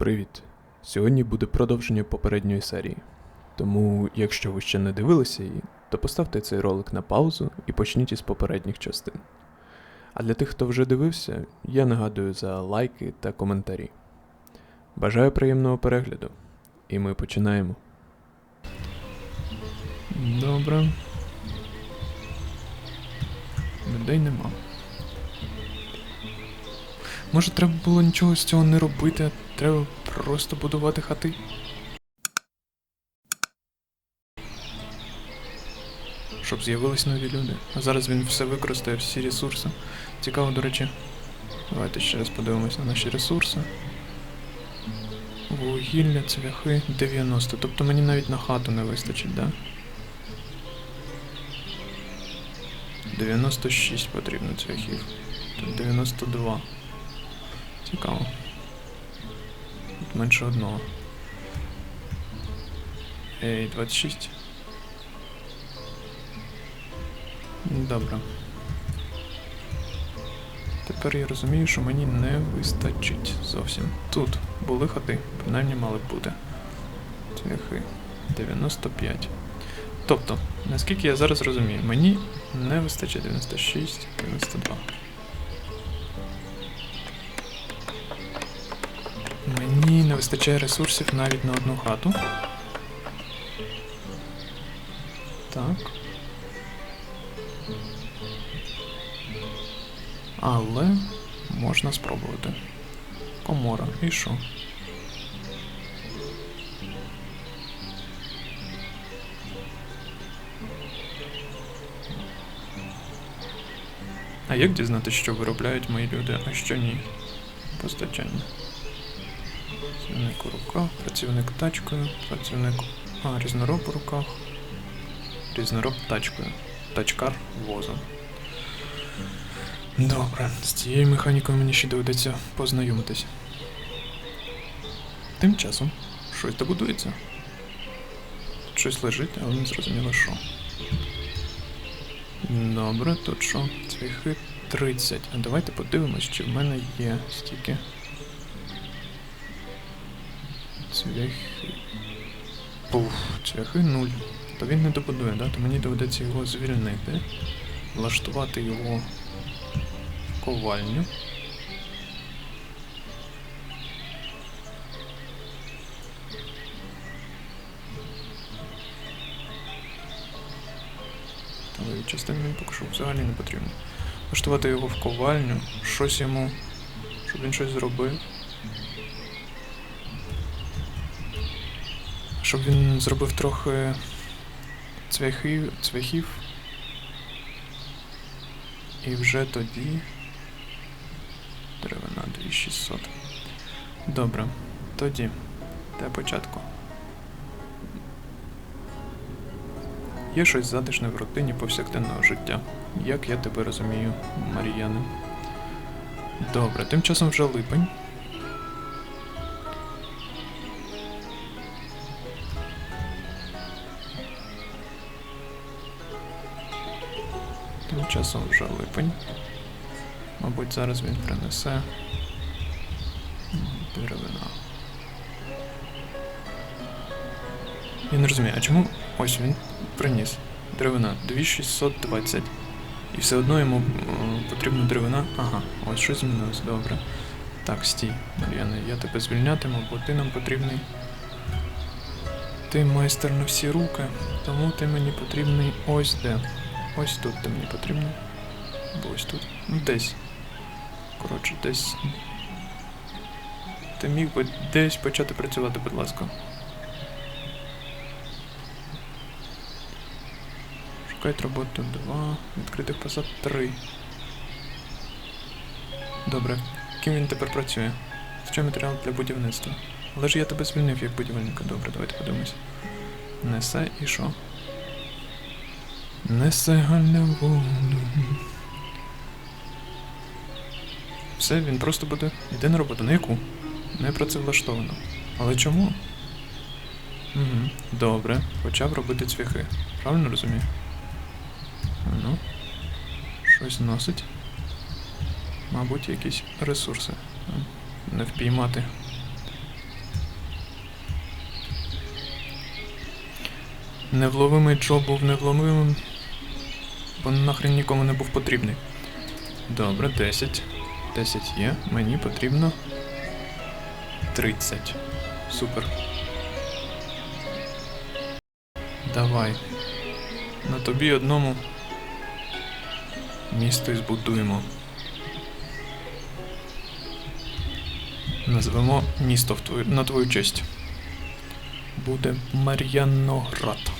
Привіт! Сьогодні буде продовження попередньої серії. Тому, якщо ви ще не дивилися її, то поставте цей ролик на паузу і почніть із попередніх частин. А для тих, хто вже дивився, я нагадую за лайки та коментарі. Бажаю приємного перегляду, і ми починаємо. Добре. Людей нема. Може, треба було нічого з цього не робити, треба просто будувати хати? Щоб з'явились нові люди. А зараз він все використає, всі ресурси. Цікаво, до речі. Давайте ще раз подивимось на наші ресурси. Вугілля, цвяхи 90. Тобто мені навіть на хату не вистачить, да? 96 потрібно цвяхів. Тут 92. Цікаво. Менше одного. Ей, 26. Добре. Тепер я розумію, що мені не вистачить зовсім. Тут були хати, принаймні мали б бути. Цвяхи. 95. Тобто, наскільки я зараз розумію, мені не вистачить 96, 92. Не вистачає ресурсів навіть на одну хату. Так. Але можна спробувати. Комора. І що? А як дізнатися, що виробляють мої люди, а що ні? Постачання. Працівник у руках, працівник тачкою, працівник. А, різнороб у руках. Різнороб тачкою. Тачкар возом. Добре, з цією механікою мені ще доведеться познайомитись. Тим часом щось добудується. Щось лежить, але не зрозуміло що. Добре, тут що? Цвіхи 30. А давайте подивимось, чи в мене є стільки. Цвяхи. Пуф, цвяхи 0. То він не добудує, да? то мені доведеться його звільнити. Влаштувати його в ковальню. Але частини він поки що взагалі не потрібно. Влаштувати його в ковальню, щось йому, щоб він щось зробив. Щоб він зробив трохи цвяхів, цвяхів. І вже тоді. Деревина 2600. Добре. Тоді. Для початку. Є щось затишне в рутині повсякденного життя. Як я тебе розумію, Мар'яне. Добре, тим часом вже липень. Часом вже липень. Мабуть, зараз він принесе деревина. Я не розумію, а чому ось він приніс деревина 2620. І все одно йому потрібна деревина. Ага, ось щось змінилось, добре. Так, стій, Мар'яне, я тебе звільнятиму, бо ти нам потрібний. Ти майстер на всі руки, тому ти мені потрібний ось де. Ось тут ти мені потрібний. Або ось тут. Ну десь. Коротше, десь. Ти міг би десь почати працювати, будь ласка. Шукають роботу 2, відкритих посад 3. Добре. Ким він тепер працює? Що матеріал для будівництва? Але ж я тебе звільнив як будівельника. Добре, давайте подивимось. Несе і що? Несе гальне воду. Все, він просто буде йде на роботу. На яку? Не працевлаштовано. Але чому? Угу, Добре, почав робити цвяхи. Правильно розумію? Ну, щось носить. Мабуть, якісь ресурси. Не впіймати. Невловимий Джо був невловимим бо нахрен нікому не був потрібний. Добре, 10. 10 є. Мені потрібно 30. Супер. Давай. На тобі одному місто і збудуємо. Назвемо місто в твою, на твою честь. Буде Мар'яноград.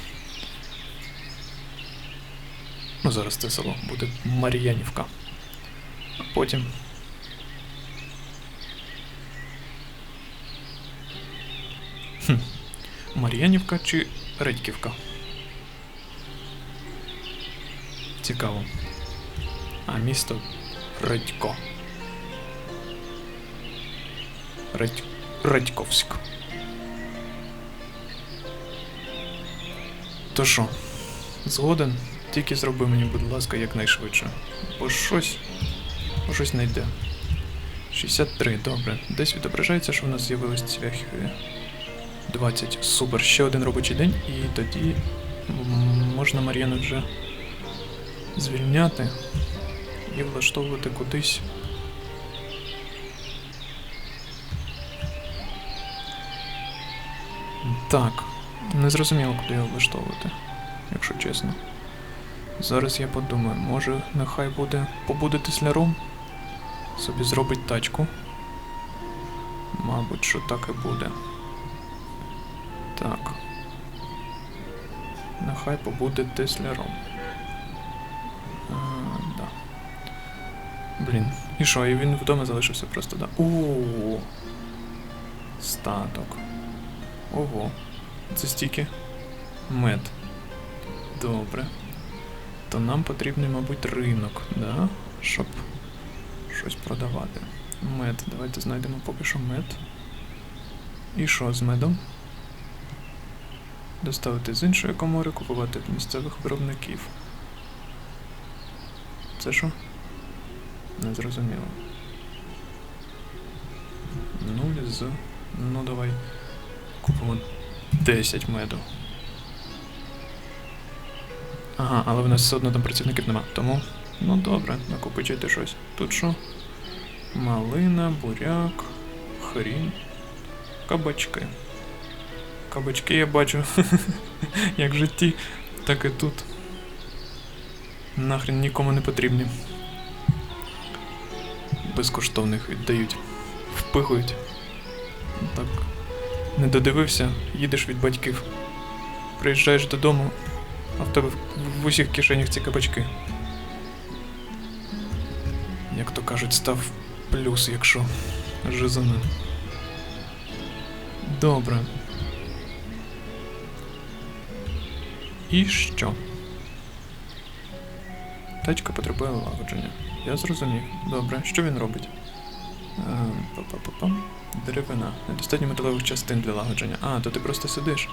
Ну, зараз це село. Буде Мар'янівка. А потім. Хм. Мар'янівка чи Редьківка? Цікаво. А місто Редько. Редь... Редьковськ. То що, згоден? Тільки зроби мені, будь ласка, якнайшвидше. Бо щось. щось не йде. 63, добре. Десь відображається, що в нас з'явились цвяхи. 20. Супер, ще один робочий день, і тоді можна Мар'яну вже звільняти і влаштовувати кудись. Так, не зрозуміло, куди його влаштовувати, якщо чесно. Зараз я подумаю, може нехай буде побуде тесляром? Собі зробить тачку. Мабуть, що так і буде. Так. Нехай побуде тесляром. А, да. Блін. І що, і він вдома залишився просто, да. О. Статок. Ого. Це стільки. Мед. Добре. То нам потрібний, мабуть, ринок, да? Щоб щось продавати. Мед. Давайте знайдемо поки що мед. І що з медом? Доставити з іншої комори, купувати місцевих виробників. Це що? Не зрозуміло. Нуль з. Ну давай. Купимо 10 меду. Ага, але в нас все одно там працівників нема. Тому. Ну добре, накопичуйте щось. Тут що? Малина, буряк, хрін, кабачки. Кабачки я бачу. Як в житті, так і тут. Нахрен нікому не потрібні. Безкоштовних віддають. Впихують. Так. Не додивився, їдеш від батьків. Приїжджаєш додому, а в тебе в, усіх кишенях ці кабачки. Як то кажуть, став плюс, якщо жизана. Добре. І що? Тачка потребує лагодження. Я зрозумів. Добре, що він робить? Ем, Па-па-па-пам. Деревина. Недостатньо металевих частин для лагодження. А, то ти просто сидиш.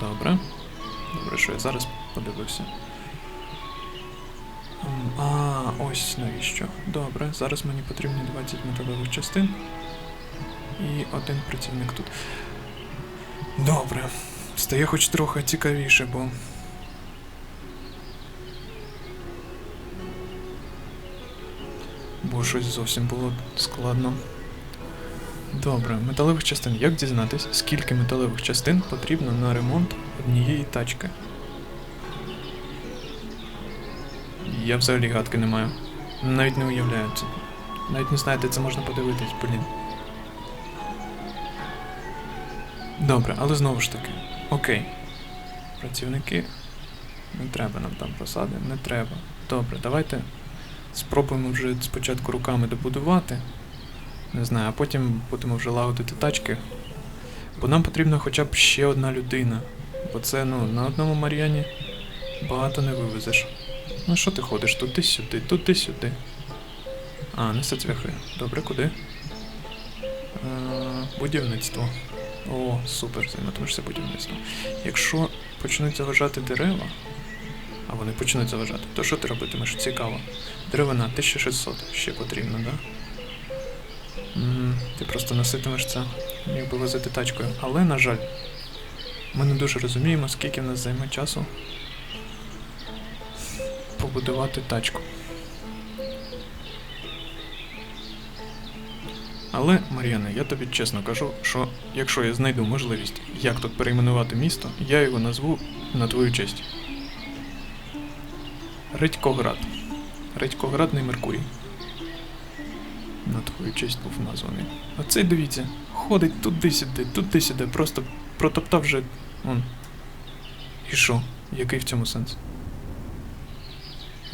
Добре. Добре, що я зараз подивився. А, ось навіщо. Добре, зараз мені потрібні 20 металевих частин. І один працівник тут. Добре. Стає хоч трохи цікавіше, бо. Бо щось зовсім було складно. Добре, металевих частин. Як дізнатись, скільки металевих частин потрібно на ремонт однієї тачки? Я взагалі гадки не маю. Навіть не уявляю це. Навіть не знаю, де це можна подивитись, блін. Добре, але знову ж таки. Окей. Працівники. Не треба нам там посади, не треба. Добре, давайте спробуємо вже спочатку руками добудувати. Не знаю, а потім будемо вже лагодити тачки. Бо нам потрібна хоча б ще одна людина. Бо це, ну, на одному Мар'яні багато не вивезеш. Ну що ти ходиш? Туди-сюди, туди-сюди. А, несе цвяхи. Добре, куди? Е, будівництво. О, супер, займатимешся будівництвом. Якщо почнуть заважати дерева, а вони почнуть заважати, то що ти робитимеш? Цікаво. Деревина 1600 ще потрібно, да? Ти просто носитимеш це, міг би возити тачкою. Але, на жаль, Ми не дуже розуміємо, скільки в нас займе часу побудувати тачку. Але, Мар'яна, я тобі чесно кажу, що якщо я знайду можливість, як тут перейменувати місто, я його назву на твою честь. Редькоград. Редькоградний Меркурій. На твою честь був названий. А цей дивіться, ходить туди-сюди, туди-сюди, просто протоптав вже. Он. І що? Який в цьому сенс?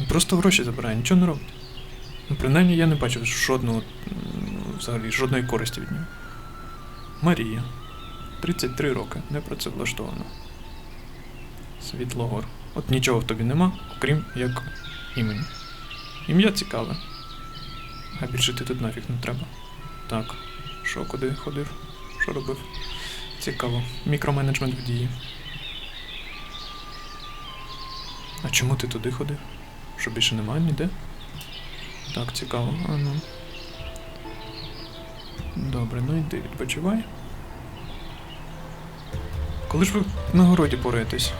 Просто гроші забирає, нічого не робить. Ну, принаймні я не бачив жодного, взагалі, жодної користі від нього. Марія. 33 роки, не працевлаштована. Світлогор. От нічого в тобі нема, окрім як імені. Ім'я цікаве. А більше ти тут нафіг не треба. Так. Що куди ходив? Що робив? Цікаво. Мікроменеджмент в дії. А чому ти туди ходив? Що більше немає ніде? Так, цікаво. А ну. Добре, ну йди, відпочивай. Коли ж ви на городі пораєтесь?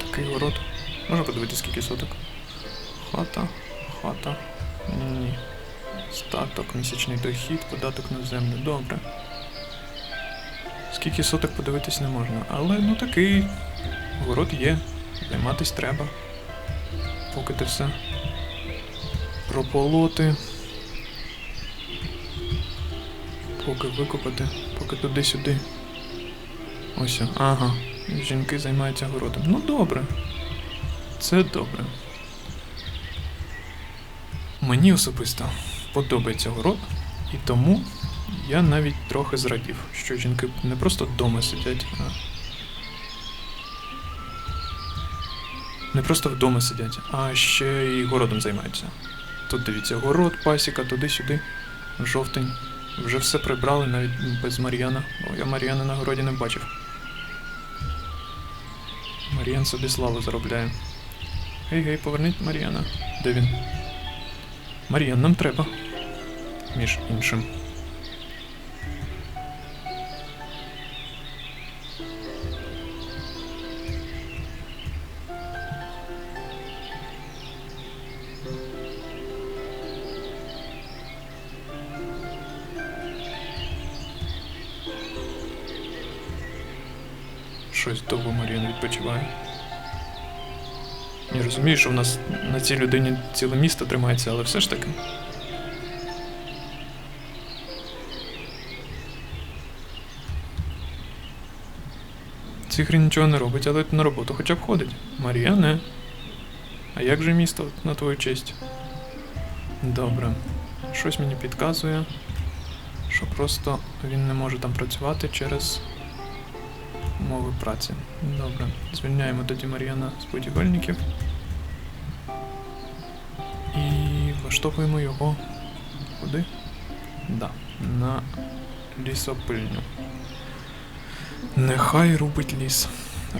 Такий город. Можна подивитися, скільки соток? Хата, хата. Ні. Статок, місячний дохід, податок на землю. Добре. Скільки соток подивитись не можна. Але ну такий город є. Займатись треба. Поки ти все. Прополоти. Поки викопати, поки туди-сюди. Ось, ага. Жінки займаються городом. Ну добре. Це добре. Мені особисто подобається город, і тому я навіть трохи зрадів, що жінки не просто вдома сидять, а. Не просто вдома сидять, а ще й городом займаються. Тут дивіться, город, пасіка, туди-сюди. Жовтень. Вже все прибрали навіть без Мар'яна. Бо я Мар'яна на городі не бачив. Мар'ян собі славу заробляє. Гей, гей, поверніть Мар'яна. Де він? Мар'ян, нам треба. Між іншим. Розумію, що в нас на цій людині ціле місто тримається, але все ж таки. Цихрі нічого не робить, але на роботу хоча б ходить. Марія не. А як же місто на твою честь? Добре. Щось мені підказує, що просто він не може там працювати через умови праці. Добре. Звільняємо тоді Мар'яна з будівельників. Влаштовуємо його куди? Да, на лісопильню. Нехай рубить ліс.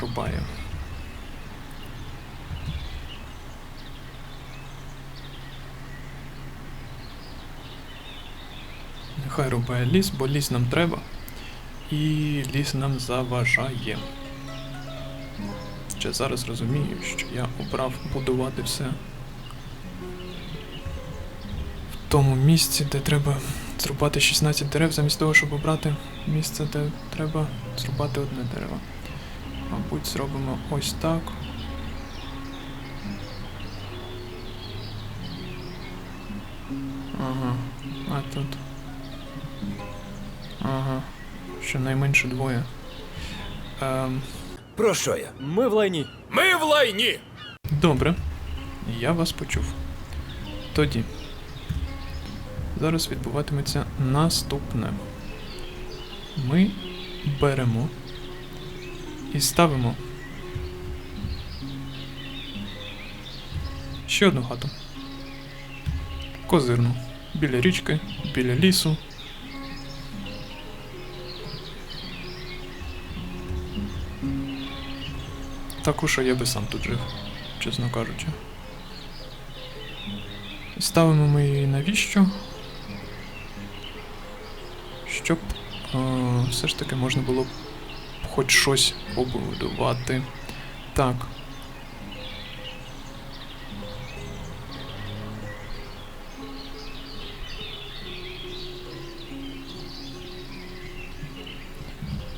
Рубає. Нехай рубає ліс, бо ліс нам треба. І ліс нам заважає. Ще зараз розумію, що я обрав будувати все тому місці, де треба зрубати 16 дерев, замість того, щоб обрати місце, де треба зрубати одне дерево. Мабуть, зробимо ось так. Ага, а тут. Ага. Щонайменше двоє. Ем, Про що я? Ми в лайні. Ми в лайні! добре. Я вас почув. Тоді. Зараз відбуватиметься наступне. Ми беремо і ставимо ще одну хату. Козирну. Біля річки, біля лісу. Таку, що я би сам тут жив, чесно кажучи. Ставимо ми її навіщо? Щоб е, все ж таки можна було хоч щось побудувати. Так.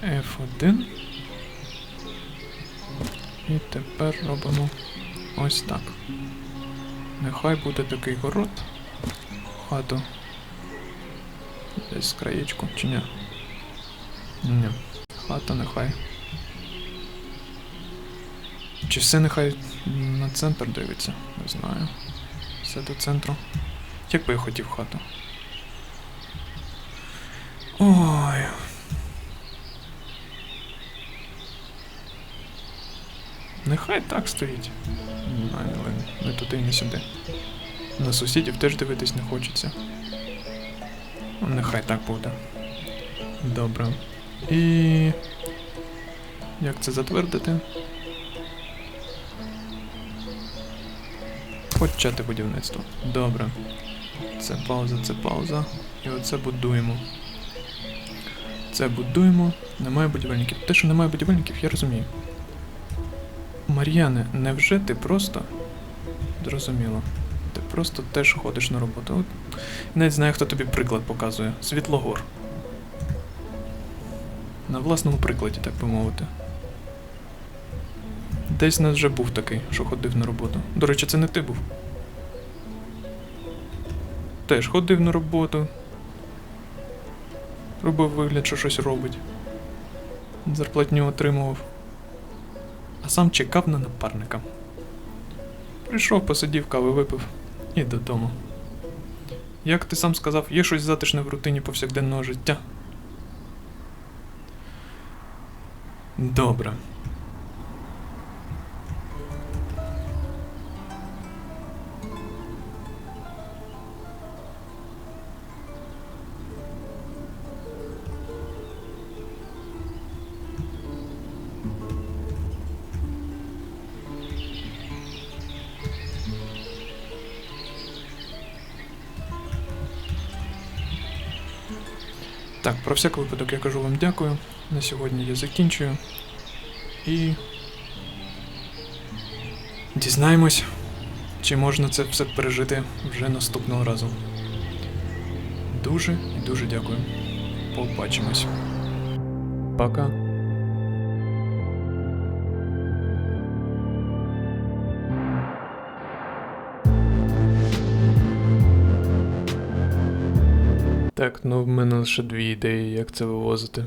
F1. І тепер робимо ось так. Нехай буде такий город. Хату. Десь краєчку, чи ні? Ні. Хата нехай. Чи все нехай на центр дивиться? Не знаю. Все до центру. Як би я хотів хату. Ой. Нехай так стоїть. Не але не туди не сюди. На сусідів теж дивитись не хочеться. Нехай так буде. Добре. І. Як це затвердити? Почати будівництво. Добре. Це пауза, це пауза. І оце будуємо. Це будуємо. Немає будівельників. Те, що немає будівельників, я розумію. Мар'яне, невже ти просто. Зрозуміло. Просто теж ходиш на роботу. От, навіть знаю, хто тобі приклад показує. Світлогор. На власному прикладі, так би мовити. Десь нас вже був такий, що ходив на роботу. До речі, це не ти був. Теж ходив на роботу. Робив вигляд, що щось робить. Зарплатню отримував. А сам чекав на напарника. Прийшов, посидів, кави випив і додому. Як ти сам сказав, є щось затишне в рутині повсякденного життя? Добре. Так, про всяк випадок я кажу вам дякую. На сьогодні я закінчую. І. Дізнаємось, чи можна це все пережити вже наступного разу. Дуже і дуже дякую. Побачимось. Пока. Так, ну в мене лише дві ідеї, як це вивозити.